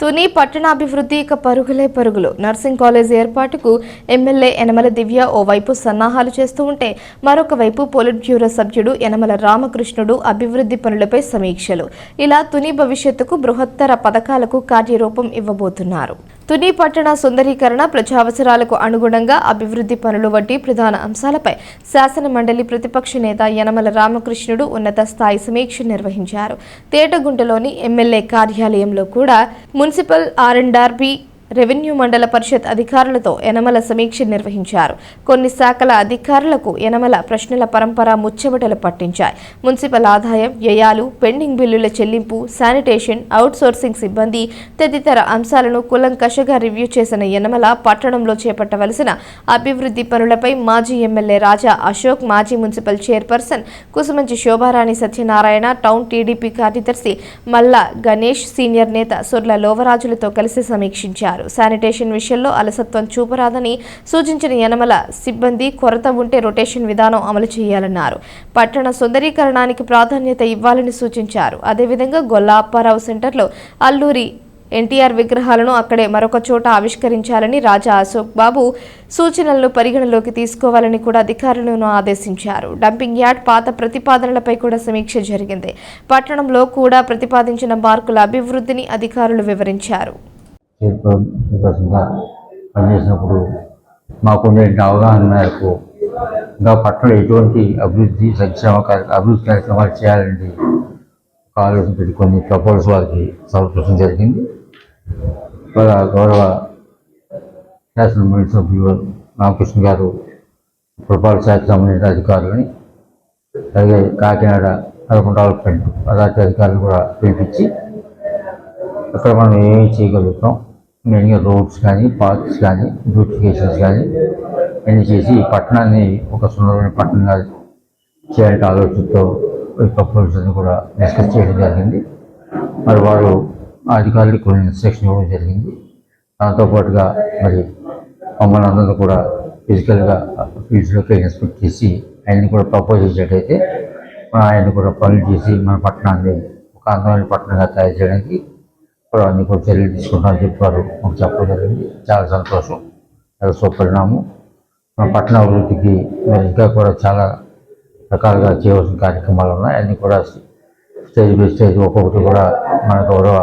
తుని పట్టణాభివృద్ధి ఇక పరుగులే పరుగులు. నర్సింగ్ కాలేజ్ ఏర్పాటుకు ఎమ్మెల్యే యనమల దివ్య ఓవైపు సన్నాహాలు చేస్తూ ఉంటే మరొక వైపు బ్యూరో సభ్యుడు యనమల రామకృష్ణుడు అభివృద్ధి పనులపై సమీక్షలు. ఇలా తుని భవిష్యత్తుకు బృహత్తర పథకాలకు కార్యరూపం ఇవ్వబోతున్నారు. తుని పట్టణ సుందరీకరణ ప్రజావసరాలకు అనుగుణంగా అభివృద్ధి పనులు వంటి ప్రధాన అంశాలపై శాసన మండలి ప్రతిపక్ష నేత యనమల రామకృష్ణుడు ఉన్నత స్థాయి సమీక్ష నిర్వహించారు. తేటగుంటలోని ఎమ్మెల్యే కార్యాలయంలో కూడా Principal R and Darby, revenue mandal parishad అధికారులతో యనమల సమీక్ష నిర్వహించారు. కొన్ని శాఖల అధికారులకు యనమల ప్రశ్నల పరంపర ముచ్చబటలు పట్టించాయి. మున్సిపల్ ఆదాయం వ్యయాలు పెండింగ్ బిల్లుల చెల్లింపు శానిటేషన్ అవుట్సోర్సింగ్ సిబ్బంది తదితర అంశాలను కులంకషగా రివ్యూ చేసిన యనమల పట్టణంలో చేపట్టవలసిన అభివృద్ధి పనులపై మాజీ ఎమ్మెల్యే రాజా అశోక్ మాజీ municipal chairperson Kusumanchi Shobharani Satyanarayana town TDP కార్యదర్శి మల్లా గణేష్ సీనియర్ నేత సొర్ల లోవరాజులతో కలిసి సమీక్షించారు. శానిటేషన్ విషయంలో అలసత్వం చూపరాదని సూచించిన యనమల సిబ్బంది కొరత ఉంటే రొటేషన్ విధానం అమలు చేయాలన్నారు. పట్టణ సుందరీకరణానికి ప్రాధాన్యత ఇవ్వాలని సూచించారు. అదేవిధంగా గొల్ల అప్పారావు సెంటర్లో అల్లూరి ఎన్టీఆర్ విగ్రహాలను అక్కడే మరొక చోట ఆవిష్కరించాలని రాజా అశోక్ బాబు సూచనలను పరిగణలోకి తీసుకోవాలని కూడా అధికారులను ఆదేశించారు. డంపింగ్ యార్డ్ పాత ప్రతిపాదనలపై కూడా సమీక్ష జరిగింది. పట్టణంలో కూడా ప్రతిపాదించిన మార్కుల అభివృద్ధిని అధికారులు వివరించారు. చైర్పర్సన్గా పనిచేసినప్పుడు మాకుండే అవగాహన మేరకు ఇంకా పట్టణంలో ఎటువంటి అభివృద్ధి సంక్షేమ అభివృద్ధి కార్యక్రమాలు చేయాలండి ఒక ఆలోచన పెట్టి కొన్ని ప్రపోజల్స్ వారికి సమర్పించడం జరిగింది. ఇవాళ గౌరవ శాసన మండలి సభ్యులు రామకృష్ణ గారు పురపాలక శాఖ సంబంధించిన అధికారులని అలాగే కాకినాడ అర్బన్ డెవలప్మెంట్ అథారిటీ అధికారులు కూడా పిలిపించి అక్కడ మనం ఏమి చేయగలుగుతాం మెయిన్గా రోడ్స్ కానీ పార్క్స్ కానీ బ్యూటిఫికేషన్స్ కానీ అన్నీ చేసి ఈ పట్టణాన్ని ఒక సుందరమైన పట్టణంగా చేయాలంటే ఆలోచనతో ఈ ప్రపోజల్స్ కూడా డిస్కస్ చేయడం జరిగింది. మరి వారు అధికారులకు కొన్ని ఇన్స్ట్రక్షన్ ఇవ్వడం జరిగింది. దాంతోపాటుగా మరి మమ్మల్ని అందరినీ కూడా ఫిజికల్గా ఫీల్డ్స్లోకి ఇన్స్పెక్ట్ చేసి ఆయన్ని కూడా ప్రపోజ్ చేసేటైతే మనం ఆయన్ని కూడా పనులు చేసి మన పట్టణాన్ని ఒక అందమైన పట్టణంగా తయారు చేయడానికి కూడా అన్ని కూడా చర్యలు తీసుకుంటామని చెప్పారు మాకు చెప్పడం జరిగింది చాలా సంతోషం చాలా సుపరిణామం మన పట్టణ అభివృద్ధికి ఇంకా కూడా చాలా రకాలుగా చేయవలసిన కార్యక్రమాలు ఉన్నాయి అన్నీ కూడా స్టేజ్ బై స్టేజ్ ఒక్కొక్కటి కూడా మన గౌరవ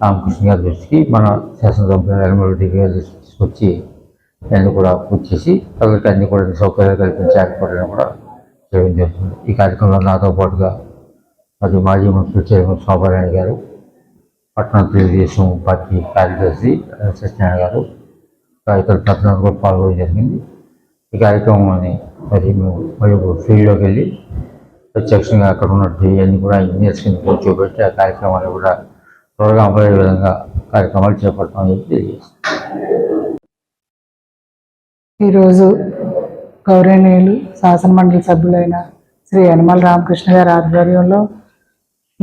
రామకృష్ణ గారి దృష్టికి మన శాసనసభ్యులు ఎనమరెడ్డి గారి తీసుకొచ్చి అన్నీ కూడా పూర్తి చేసి ప్రజలకు అన్ని కూడా సౌకర్యాలు కల్పించే ఏర్పాట్లను కూడా చేయడం జరుగుతుంది ఈ కార్యక్రమంలో నాతో పాటుగా మరి మాజీ మున్సిపల్ చైర్మన్ శోభారాయణ గారు పట్టణ తెలుగుదేశం పార్టీ కార్యదర్శి సత్యనారాయణ గారు ఇతర పట్టణాలు కూడా పాల్గొనడం జరిగింది. ఈ కార్యక్రమాన్ని మరి మేము మరి ఫీల్డ్లోకి వెళ్ళి ప్రత్యక్షంగా అక్కడ ఉన్నట్టు ఇవన్నీ కూడా ఇంజనీర్స్ కింద కూర్చోబెట్టి ఆ కార్యక్రమాలు కూడా త్వరగా అమలయ్యే విధంగా కార్యక్రమాలు చేపడతామని చెప్పి తెలియజేస్తాం ఈరోజు గౌరవనీయులు శాసనమండలి సభ్యులైన శ్రీ యనమల రామకృష్ణ గారి ఆధ్వర్యంలో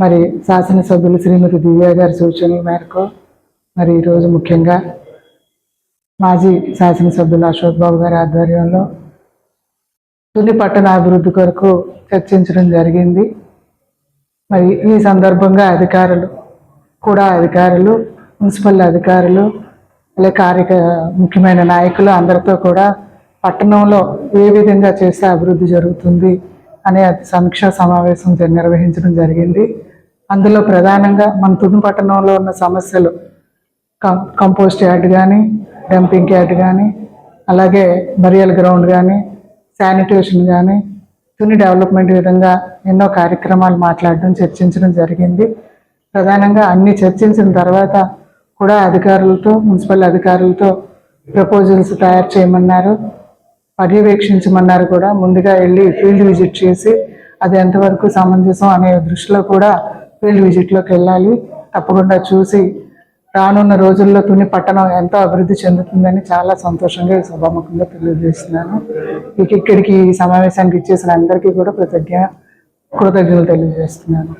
మరి శాసనసభ్యులు శ్రీమతి దివ్య గారి సూచనల మేరకు మరి ఈరోజు ముఖ్యంగా మాజీ శాసనసభ్యులు అశోక్ బాబు గారి ఆధ్వర్యంలో తుని పట్టణ అభివృద్ధి కొరకు చర్చించడం జరిగింది. మరి ఈ సందర్భంగా అధికారులు కూడా అధికారులు మున్సిపల్ అధికారులు అలాగే కార్యక ముఖ్యమైన నాయకులు అందరితో కూడా పట్టణంలో ఏ విధంగా చేస్తే అభివృద్ధి జరుగుతుంది అనే సమీక్షా సమావేశం నిర్వహించడం జరిగింది. అందులో ప్రధానంగా మన తుని పట్టణంలో ఉన్న సమస్యలు కం- కంపోస్ట్ యార్డ్ కానీ డంపింగ్ యార్డ్ కానీ అలాగే బరియల్ గ్రౌండ్ కానీ శానిటేషన్ కానీ తుని డెవలప్మెంట్ విధంగా ఎన్నో కార్యక్రమాలు మాట్లాడడం చర్చించడం జరిగింది. ప్రధానంగా అన్ని చర్చించిన తర్వాత కూడా అధికారులతో మున్సిపల్ అధికారులతో ప్రపోజల్స్ తయారు చేయమన్నారు. పర్యవేక్షించమన్నారు కూడా. ముందుగా వెళ్ళి ఫీల్డ్ విజిట్ చేసి అది ఎంతవరకు సమంజసం అనే దృష్టిలో కూడా ఫీల్డ్ విజిట్లోకి వెళ్ళాలి. తప్పకుండా చూసి రానున్న రోజుల్లో తుని పట్టణం ఎంతో అభివృద్ధి చెందుతుందని చాలా సంతోషంగా ఈ సభాముఖంగా తెలియజేస్తున్నాను. ఇక ఇక్కడికి ఈ సమావేశానికి ఇచ్చేసిన అందరికీ కూడా కృతజ్ఞ కృతజ్ఞతలు తెలియజేస్తున్నాను.